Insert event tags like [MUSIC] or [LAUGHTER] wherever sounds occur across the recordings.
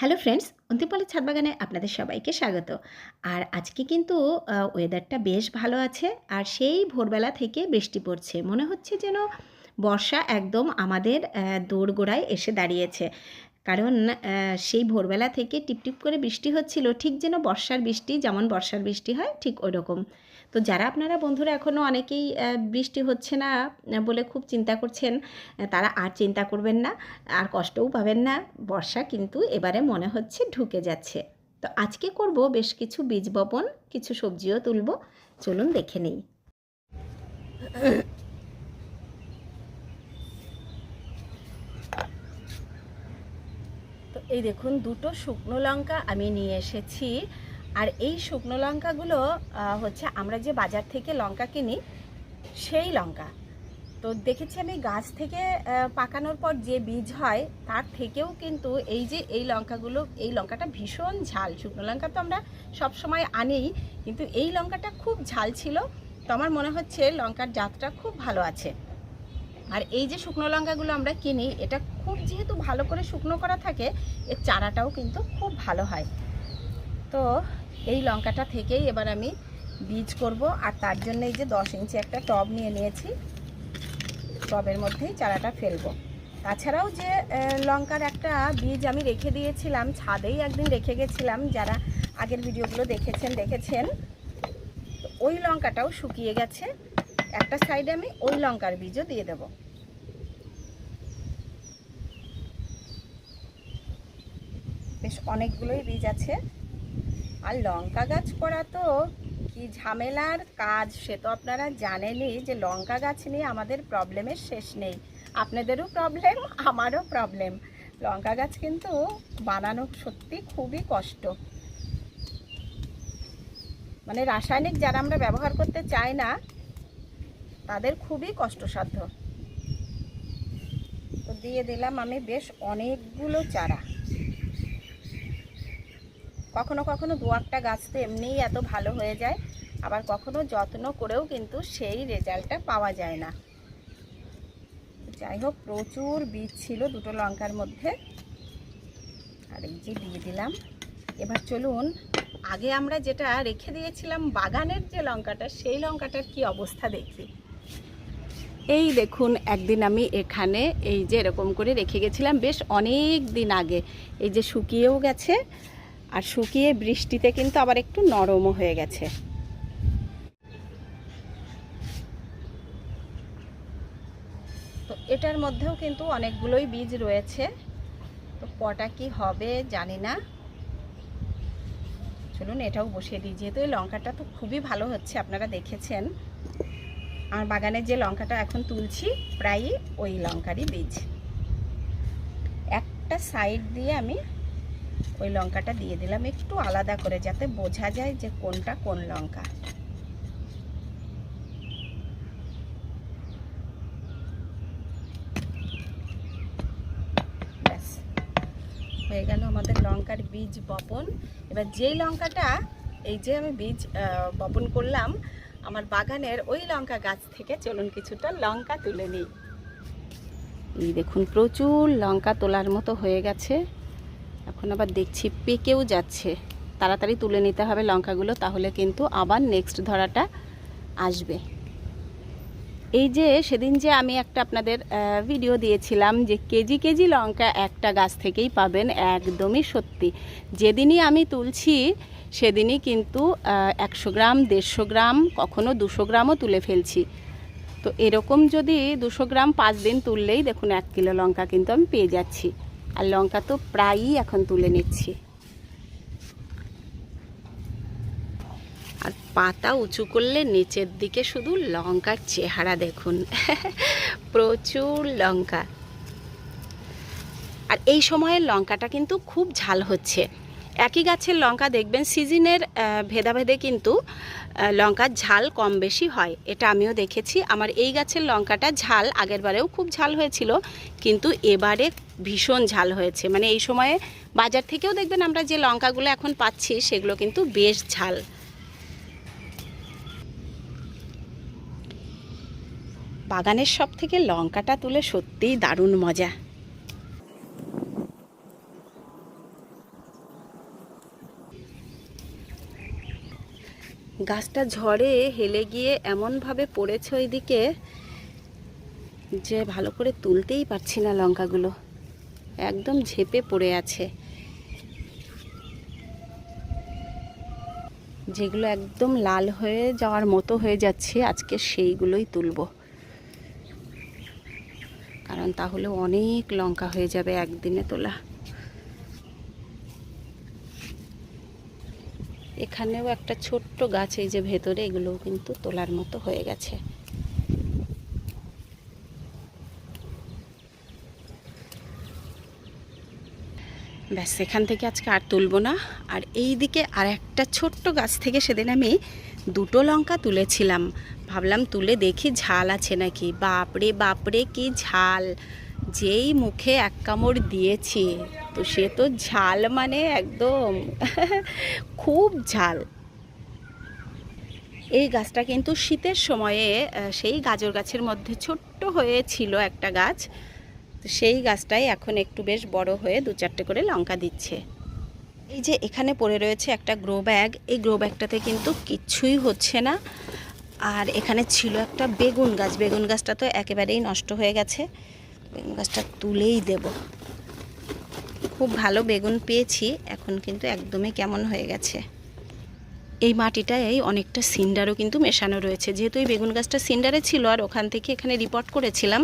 Hello friends, অন্তিমপালের ছাদ বাগানে আপনাদের সবাইকে স্বাগত। আর আজকে কিন্তু ওয়েদারটা বেশ ভালো আছে, আর সেই ভোরবেলা থেকে বৃষ্টি পড়ছে। মনে হচ্ছে যেন বর্ষা একদম আমাদের দোরগোড়ায় এসে দাঁড়িয়েছে। কারণ সেই ভোরবেলা থেকে টিপটিপ করে বৃষ্টি হচ্ছিল, ঠিক যেন বর্ষার বৃষ্টি, যেমন বর্ষার বৃষ্টি হয়, ঠিক ওই রকম তো যারা আপনারা বন্ধুরা এখনও অনেকেই বৃষ্টি হচ্ছে না বলে খুব চিন্তা করছেন তারা আর চিন্তা করবেন না, আর কষ্টও পাবেন না, বর্ষা কিন্তু এবারে মনে হচ্ছে ঢুকে যাচ্ছে। তো আজকে করব বেশ কিছু বীজ বপন, কিছু সবজিও তুলব, চলুন দেখে নেই। তো এই দেখুন, দুটো শুকনো লঙ্কা আমি নিয়ে এসেছি। আর এই শুকনো লঙ্কাগুলো হচ্ছে আমরা যে বাজার থেকে লঙ্কা কিনি, সেই লঙ্কা। তো দেখেছি আমি গাছ থেকে পাকানোর পর যে বীজ হয়, তার থেকেও কিন্তু এই যে এই লঙ্কাগুলো, এই লঙ্কাটা ভীষণ ঝাল। শুকনো লঙ্কা তো আমরা সবসময় আনেই, কিন্তু এই লঙ্কাটা খুব ঝাল ছিল। তো আমার মনে হচ্ছে লঙ্কার জাতটা খুব ভালো আছে। আর এই যে শুকনো লঙ্কাগুলো আমরা কিনি, এটা খুব যেহেতু ভালো করে শুকনো করা থাকে, এর চারাটাও কিন্তু খুব ভালো হয়। তো এই লঙ্কাটা থেকেই এবার আমি বীজ করব, আর তার জন্য এই যে দশ ইঞ্চি একটা টব নিয়ে নিয়েছি। টবের মধ্যেই চারাটা ফেলব। তাছাড়াও যে লঙ্কার একটা বীজ আমি রেখে দিয়েছিলাম, ছাদেই একদিন রেখে গেছিলাম, যারা আগের ভিডিওগুলো দেখেছেন দেখেছেন। ওই লঙ্কাটাও শুকিয়ে গেছে। একটা সাইডে আমি ওই লঙ্কার বীজও দিয়ে দেব। বেশ অনেকগুলোই বীজ আছে। আর লঙ্কা গাছ করা তো কি ঝামেলার কাজ সে তো আপনারা জানেনই যে লঙ্কা গাছ নিয়ে আমাদের প্রবলেমের শেষ নেই। আপনাদেরও প্রবলেম আমারও প্রবলেম লঙ্কা গাছ কিন্তু বানানো সত্যি খুবই কষ্ট। মানে রাসায়নিক যারা আমরা ব্যবহার করতে চাই না, তাদের খুবই কষ্টসাধ্য। তো দিয়ে দিলাম আমি বেশ অনেকগুলো চারা। কখনো কখনো দু একটা গাছ তো এমনিই এত ভালো হয়ে যায়, আবার কখনো যত্ন করেও কিন্তু সেই রেজাল্টটা পাওয়া যায় না। যাই হোক, প্রচুর বীজ ছিল দুটো লঙ্কার মধ্যে। আর এই যে দিয়ে দিলাম। এবার চলুন, আগে আমরা যেটা রেখে দিয়েছিলাম বাগানের যে লঙ্কাটা, সেই লঙ্কাটার কি অবস্থা দেখি। এই দেখুন, একদিন আমি এখানে এই যে এরকম করে রেখে গেছিলাম বেশ অনেক দিন আগে। এই যে শুকিয়েও গেছে আর শুকিয়ে বৃষ্টিতে কিন্তু আবার একটু নরমও হয়ে গেছে। তো এটার মধ্যেও কিন্তু অনেকগুলোই বীজ রয়েছে। তো কটা কি হবে জানি না। চলুন এটাও বসিয়ে দিই। যেহেতু এই লঙ্কাটা তো খুবই ভালো হচ্ছে, আপনারা দেখেছেন। আর বাগানের যে লঙ্কাটা এখন তুলছি, প্রায়ই ওই লঙ্কারই বীজ। একটা সাইড দিয়ে আমি ওই লঙ্কাটা দিয়ে দিলাম। একটু আলাদা করে যাতে বোঝা যায় যে কোনটা কোন লঙ্কা। হয়ে গেল আমাদের লঙ্কার বীজ বপন। এবার যেই লঙ্কাটা, এই যে আমি বীজ বপন করলাম, আমার বাগানের ওই লঙ্কা গাছ থেকে চলুন কিছুটা লঙ্কা তুলে নিই। এই দেখুন, প্রচুর লঙ্কা তোলার মতো হয়ে গেছে। এখন আবার দেখছি পেকেও যাচ্ছে। তাড়াতাড়ি তুলে নিতে হবে লঙ্কাগুলো, তাহলে কিন্তু আবার নেক্সট ধরাটা আসবে। এই যে সেদিন যে আমি একটা আপনাদের ভিডিও দিয়েছিলাম যে কেজি কেজি লঙ্কা একটা গাছ থেকেই পাবেন, একদমই সত্যি। যেদিনই আমি তুলছি, সেদিনই কিন্তু একশো গ্রাম, দেড়শো গ্রাম, কখনো দুশো গ্রামও তুলে ফেলছি। তো এরকম যদি দুশো গ্রাম পাঁচ দিন তুললেই দেখুন, এক কিলো লঙ্কা কিন্তু আমি পেয়ে যাচ্ছি। আর লঙ্কা তো প্রায়ই এখন তুলে নিচ্ছি। আর পাতা উঁচু করলে নিচের দিকে শুধু লঙ্কার চেহারা দেখুন। [LAUGHS] প্রচুর লঙ্কা। আর এই সময়ের লঙ্কাটা কিন্তু খুব ঝাল হচ্ছে। একই গাছের লঙ্কা দেখবেন, সিজনের ভেদাভেদে কিন্তু লঙ্কার ঝাল কম বেশি হয়। এটা আমিও দেখেছি। আমার এই গাছের লঙ্কাটা ঝাল, আগের বারেও খুব ঝাল হয়েছিল, কিন্তু এবারে ভীষণ ঝাল হয়েছে। মানে এই সময়ে বাজার থেকেও দেখবেন আমরা যে লঙ্কাগুলো এখন পাচ্ছি, সেগুলো কিন্তু বেশ ঝাল। বাগানের সব থেকে লঙ্কাটা তুলে সত্যিই দারুণ মজা। গাছটা ঝড়ে হেলে গিয়ে এমনভাবে পড়েছে ওইদিকে যে ভালো করে তুলতেই পারছি না লঙ্কাগুলো। একদম ঝেপে পড়ে আছে। যেগুলো একদম লাল হয়ে যাওয়ার মতো হয়ে যাচ্ছে, আজকে সেইগুলোই তুলব। কারণ তাহলে অনেক লঙ্কা হয়ে যাবে একদিনে তোলা। এখানেও একটা ছোট্ট গাছ এই যে ভেতরে, এগুলোও কিন্তু তোলার মতো হয়ে গেছে। ব্যাস, এখান থেকে আজকে আর তুলবো না। আর এই দিকে আর একটা ছোট্ট গাছ থেকে সেদিন আমি দুটো লঙ্কা তুলেছিলাম। ভাবলাম তুলে দেখি ঝাল আছে নাকি। বাপরে বাপরে, কি ঝাল! যেই মুখে এক কামড় দিয়েছি। তো সে তো ঝাল মানে একদম [LAUGHS] খুব ঝাল। এই গাছটা কিন্তু শীতের সময়ে সেই গাজর গাছের মধ্যে ছোট্ট হয়েছিল একটা গাছ। তো সেই গাছটাই এখন একটু বেশ বড় হয়ে দু চারটে করে লঙ্কা দিচ্ছে। এই যে এখানে পড়ে রয়েছে একটা গ্রো ব্যাগ। এই গ্রো ব্যাগটাতে কিন্তু কিচ্ছুই হচ্ছে না। আর এখানে ছিল একটা বেগুন গাছ। বেগুন গাছটা তো একেবারেই নষ্ট হয়ে গেছে। বেগুন গাছটা তুলেই দেব। খুব ভালো বেগুন পেয়েছি, এখন কিন্তু একদমই কেমন হয়ে গেছে। এই মাটিটায় অনেকটা সিন্ডারও কিন্তু মেশানো রয়েছে। যেহেতু এই বেগুন গাছটা সিন্ডারে ছিল আর ওখান থেকে এখানে রিপোর্ট করেছিলাম,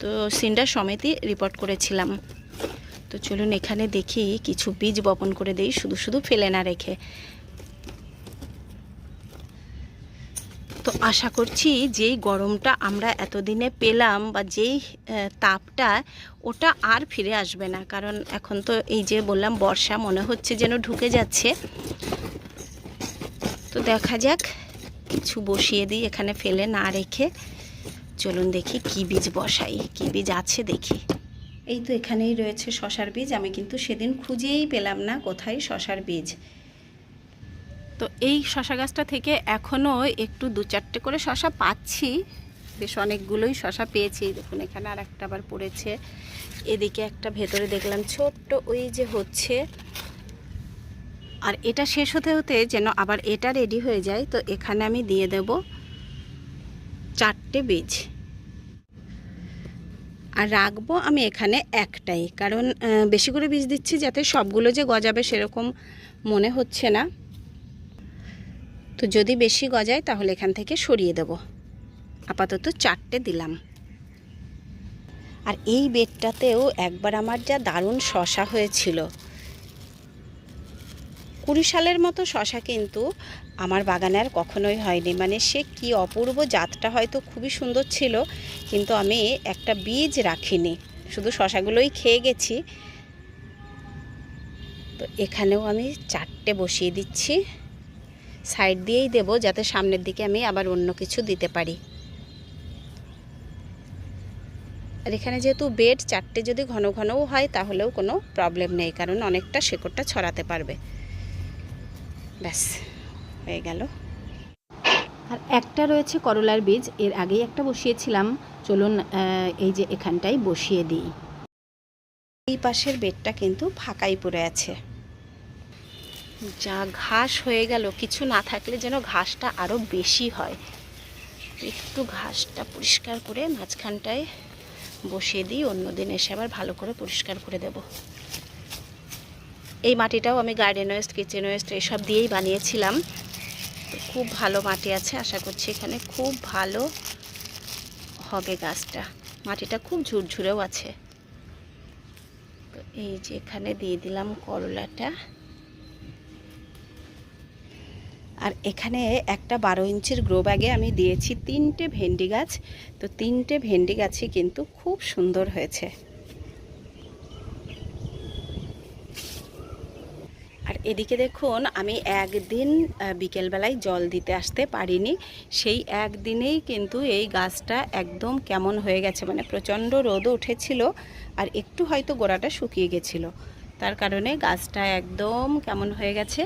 তো সিন্ডার সমেতই রিপোর্ট করেছিলাম। তো চলুন এখানে দেখি, কিছু বীজ বপন করে দেই, শুধু শুধু ফেলে না রেখে। আশা করছি যেই গরমটা আমরা এতদিনে পেলাম বা যেই তাপটা, ওটা আর ফিরে আসবে না। কারণ এখন তো এই যে বললাম, বর্ষা মনে হচ্ছে যেন ঢুকে যাচ্ছে। তো দেখা যাক, কিছু বসিয়ে দিই এখানে ফেলে না রেখে। চলুন দেখি কি বীজ বসাই, কি বীজ আছে দেখি। এই তো এখানেই রয়েছে শশার বীজ। আমি কিন্তু সেদিন খুঁজেই পেলাম না কোথায় শশার বীজ। তো এই শশা গাছটা থেকে এখনও একটু দু চারটে করে শশা পাচ্ছি। বেশ অনেকগুলোই শশা পেয়েছি। দেখুন, এখানে আর একটা আবার পড়েছে। এদিকে একটা, ভেতরে দেখলাম ছোট্ট ওই যে হচ্ছে। আর এটা শেষ হতে হতে যেন আবার এটা রেডি হয়ে যায়, তো এখানে আমি দিয়ে দেব চারটে বীজ। আর রাখব আমি এখানে একটাই, কারণ বেশি করে বীজ দিচ্ছি যাতে সবগুলো যে গজাবে সেরকম মনে হচ্ছে না। তো যদি বেশি গজায়, তাহলে এখান থেকে সরিয়ে দেব। আপাতত চারটে দিলাম। আর এই বেডটাতেও একবার আমার যা দারুণ শশা হয়েছিল। কুড়ি সালের মতো শশা কিন্তু আমার বাগানে আর কখনোই হয়নি। মানে সে কি অপূর্ব জাতটা হয়তো খুবই সুন্দর ছিল, কিন্তু আমি একটা বীজ রাখিনি। শুধু শশাগুলোই খেয়ে গেছি। তো এখানেও আমি চারটে বসিয়ে দিচ্ছি। সাইড দিয়েই দেব যাতে সামনের দিকে আমি আবার অন্য কিছু দিতে পারি। আর এখানে যেহেতু বেড চারটে যদি ঘন ঘনও হয় তাহলেও কোনো প্রবলেম নেই কারণ অনেকটা শেকড়টা ছড়াতে পারবে। ব্যাস হয়ে গেল। আর একটা রয়েছে করলার বীজ এর আগেই একটা বসিয়েছিলাম। চলুন এই যে এখানটাই বসিয়ে দিই। এই পাশের বেডটা কিন্তু ফাঁকাই পড়ে আছে। যা ঘাস হয়ে গেল, কিছু না থাকলে যেন ঘাসটা আরও বেশি হয়। একটু ঘাসটা পরিষ্কার করে মাঝখানটায় বসিয়ে দিই, অন্যদিন এসে আবার ভালো করে পরিষ্কার করে দেব। এই মাটিটাও আমি গার্ডেন ওয়েস্ট কিচেন ওয়েস্ট এসব দিয়েই বানিয়েছিলাম। খুব ভালো মাটি আছে, আশা করছি এখানে খুব ভালো হবে গাছটা। মাটিটা খুব ঝুরঝুরেও আছে। তো এই যে এখানে দিয়ে দিলাম করলাটা। আর এখানে একটা বারো ইঞ্চির গ্রো ব্যাগে আমি দিয়েছি তিনটে ভেন্ডি গাছ। তো তিনটে ভেন্ডি গাছই কিন্তু খুব সুন্দর হয়েছে। আর এদিকে দেখুন, আমি একদিন বিকেলবেলায় জল দিতে আসতে পারিনি। সেই একদিনেই কিন্তু এই গাছটা একদম কেমন হয়ে গেছে মানে প্রচণ্ড রোদ উঠেছিল আর একটু হয়তো গোড়াটা শুকিয়ে গেছিল। তার কারণে গাছটা একদম কেমন হয়ে গেছে।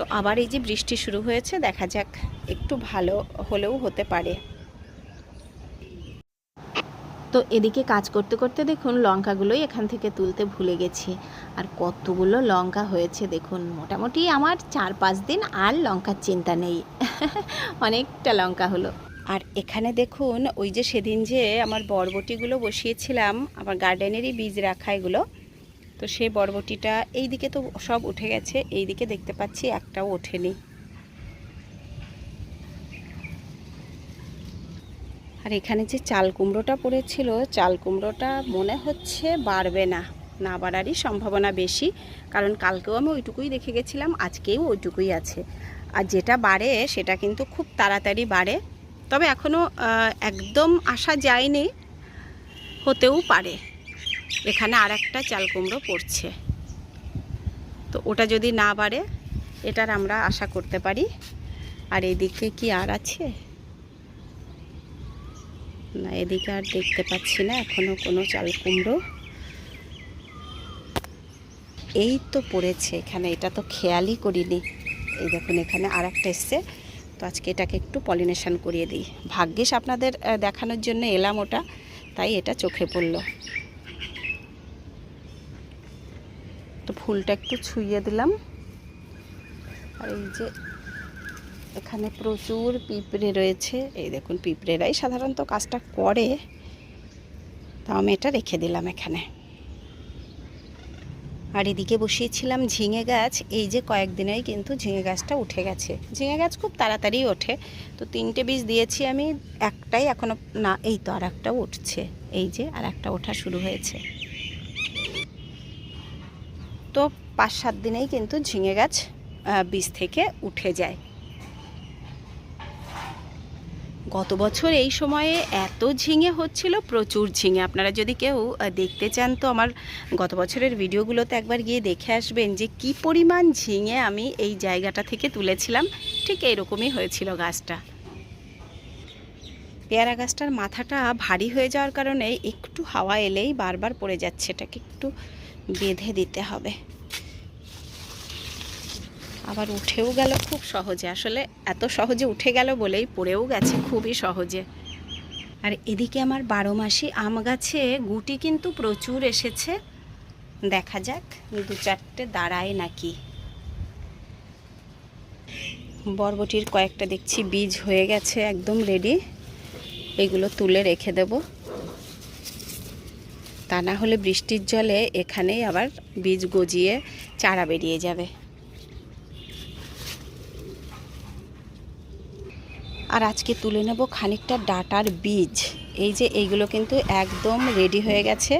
তো আবার এই যে বৃষ্টি শুরু হয়েছে দেখা যাক একটু ভালো হলেও হতে পারে। তো এদিকে কাজ করতে করতে দেখুন লঙ্কাগুলোই এখান থেকে তুলতে ভুলে গেছি। আর কতগুলো লঙ্কা হয়েছে দেখুন মোটামুটি আমার চার পাঁচ দিন আর লঙ্কার চিন্তা নেই। [LAUGHS] অনেকটা লঙ্কা হলো। আর এখানে দেখুন ওই যে সেদিন যে আমার বরবটিগুলো বসিয়েছিলাম আমার গার্ডেনেরই বীজ রাখা এগুলো তো সেই বরবটিটা এই দিকে তো সব উঠে গেছে এই দিকে দেখতে পাচ্ছি একটাও ওঠেনি। আর এখানে যে চাল কুমড়োটা পড়েছিল, চাল কুমড়োটা মনে হচ্ছে বাড়বে না না বাড়ারই সম্ভাবনা বেশি, কারণ কালকেও আমি ওইটুকুই দেখে গেছিলাম, আজকেও ওইটুকুই আছে। আর যেটা বাড়ে সেটা কিন্তু খুব তাড়াতাড়ি বাড়ে, তবে এখনও একদম আসা যায়নি, হতেও পারে। এখানে আর একটা চাল কুমড়ো পড়ছে। তো ওটা যদি না বাড়ে, এটার আমরা আশা করতে পারি। আর এদিকে কি আর আছে? না, এদিকে আর দেখতে পাচ্ছি না, এখনও কোনো চাল কুমড়ো। এই তো পড়েছে এখানে, এটা তো খেয়ালই করিনি। এই দেখুন, এখানে আর একটা এসছে। তো আজকে এটাকে একটু পলিনেশন করিয়ে দিই। ভাগ্যিস আপনাদের দেখানোর জন্য এলাম ওটা, তাই এটা চোখে পড়ল। তো ফুলটা একটু ছুঁয়ে দিলাম। আর এই যে এখানে প্রচুর পিঁপড়ে রয়েছে। এই দেখুন, পিঁপড়েরাই সাধারণত কাজটা করে। তা আমি এটা রেখে দিলাম এখানে। আর এদিকে বসিয়েছিলাম ঝিঙে গাছ। এই যে কয়েকদিনেই কিন্তু ঝিঙে গাছটা উঠে গেছে। ঝিঙে গাছ খুব তাড়াতাড়ি ওঠে। তো তিনটে বীজ দিয়েছি আমি, একটাই এখনও, না, এই তো আর একটাও উঠছে। এই যে আর একটা ওঠা শুরু হয়েছে। তো পাঁচ সাত দিনেই কিন্তু ঝিঙে গাছ বীজ থেকে উঠে যায়। গত বছর এই সময়ে এত ঝিঙে হচ্ছিল, প্রচুর ঝিঙে। আপনারা যদি কেউ দেখতে চান তো আমার গত বছরের ভিডিওগুলোতে একবার গিয়ে দেখে আসবেন যে কি পরিমাণ ঝিঙে আমি এই জায়গাটা থেকে তুলেছিলাম। ঠিক এইরকমই হয়েছিল গাছটা। পেয়ারা গাছটার মাথাটা ভারী হয়ে যাওয়ার কারণে একটু হাওয়া এলেই বারবার পড়ে যাচ্ছে, এটাকে একটু বেঁধে দিতে হবে। আবার উঠেও গেল খুব সহজে। আসলে এত সহজে উঠে গেল বলেই পড়েও গেছে খুবই সহজে। আর এদিকে আমার বারো মাসি আম গাছে গুটি কিন্তু প্রচুর এসেছে। দেখা যাক, দু চারটে দাঁড়ায় নাকি। বরবটির কয়েকটা দেখছি বীজ হয়ে গেছে একদম রেডি এগুলো তুলে রেখে দেব। তা না হলে বৃষ্টির জলে এখানেই আবার বীজ গজিয়ে চারা বেরিয়ে যাবে। আর আজকে তুলে নেব খানিকটা ডাটার বীজ। এই যে এইগুলো কিন্তু একদম রেডি হয়ে গেছে।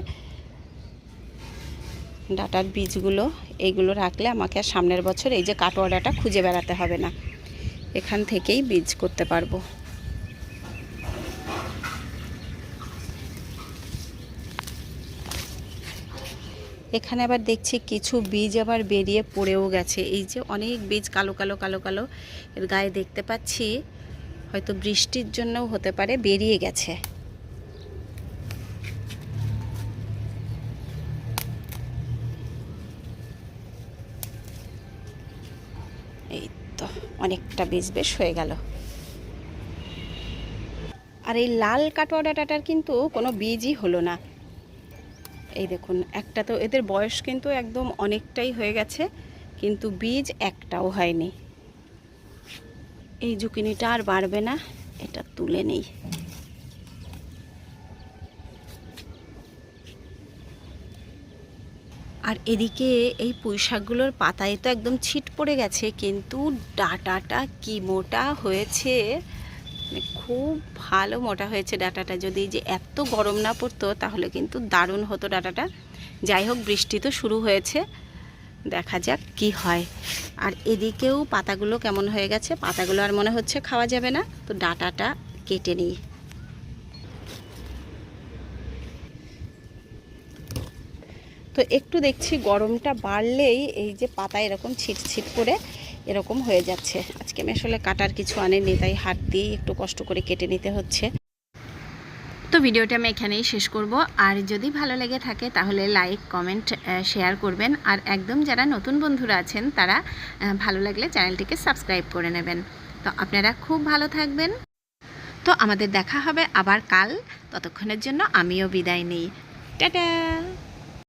ডাটার বীজগুলো এইগুলো রাখলে আমাকে আর সামনের বছর এই যে কাটোয়া ডাটা খুঁজে বেড়াতে হবে না। এখান থেকেই বীজ করতে পারব। এখানে আবার দেখছি কিছু বীজ আবার বেরিয়ে পড়েও গেছে। এই যে অনেক বীজ কালো কালো কালো কালো এর গায়ে দেখতে পাচ্ছি। হয়তো বৃষ্টির জন্যও হতে পারে, বেরিয়ে গেছে। এই তো অনেকটা বীজ বেশ হয়ে গেল। আর এই লাল কাটোয়া ডাটাটার কিন্তু কোনো বীজই হলো না। এই দেখুন, একটা তো এদের বয়স কিন্তু একদম অনেকটাই হয়ে গেছে, কিন্তু বীজ একটাও হয়নি। এই জুকিনিটা আর বাড়বে না, এটা তুলে নেই। আর এদিকে এই পুঁই শাকগুলোর পাতায় তো একদম ছিট পড়ে গেছে, কিন্তু ডাটাটা কি মোটা হয়েছে খুব ভালো মোটা হয়েছে ডাটাটা। যদি যে এত গরম না পড়তো, তাহলে কিন্তু দারুণ হতো ডাটাটা। যাই হোক, বৃষ্টি তো শুরু হয়েছে। দেখা যাক কি হয়। আর এদিকেও পাতাগুলো কেমন হয়ে গেছে? পাতাগুলো আর মনে হচ্ছে খাওয়া যাবে না। তো ডাটাটা কেটে নিই। তো একটু দেখছি গরমটা বাড়লেই এই যে পাতা এরকম ছিট ছিট করে এরকম হয়ে যাচ্ছে। আজকে আমি আসলে কাটার কিছু আনেনি, তাই হাত দিয়ে একটু কষ্ট করে কেটে নিতে হচ্ছে। তো ভিডিওটা আমি এখানেই শেষ করব। আর যদি ভালো লেগে থাকে, তাহলে লাইক, কমেন্ট শেয়ার করবেন। আর একদম যারা নতুন বন্ধুরা আছেন, তারা ভালো লাগলে চ্যানেলটিকে সাবস্ক্রাইব করে নেবেন। তো আপনারা খুব ভালো থাকবেন। তো আমাদের দেখা হবে আবার কাল। ততক্ষণের জন্য আমিও বিদায় নিই। টাটা!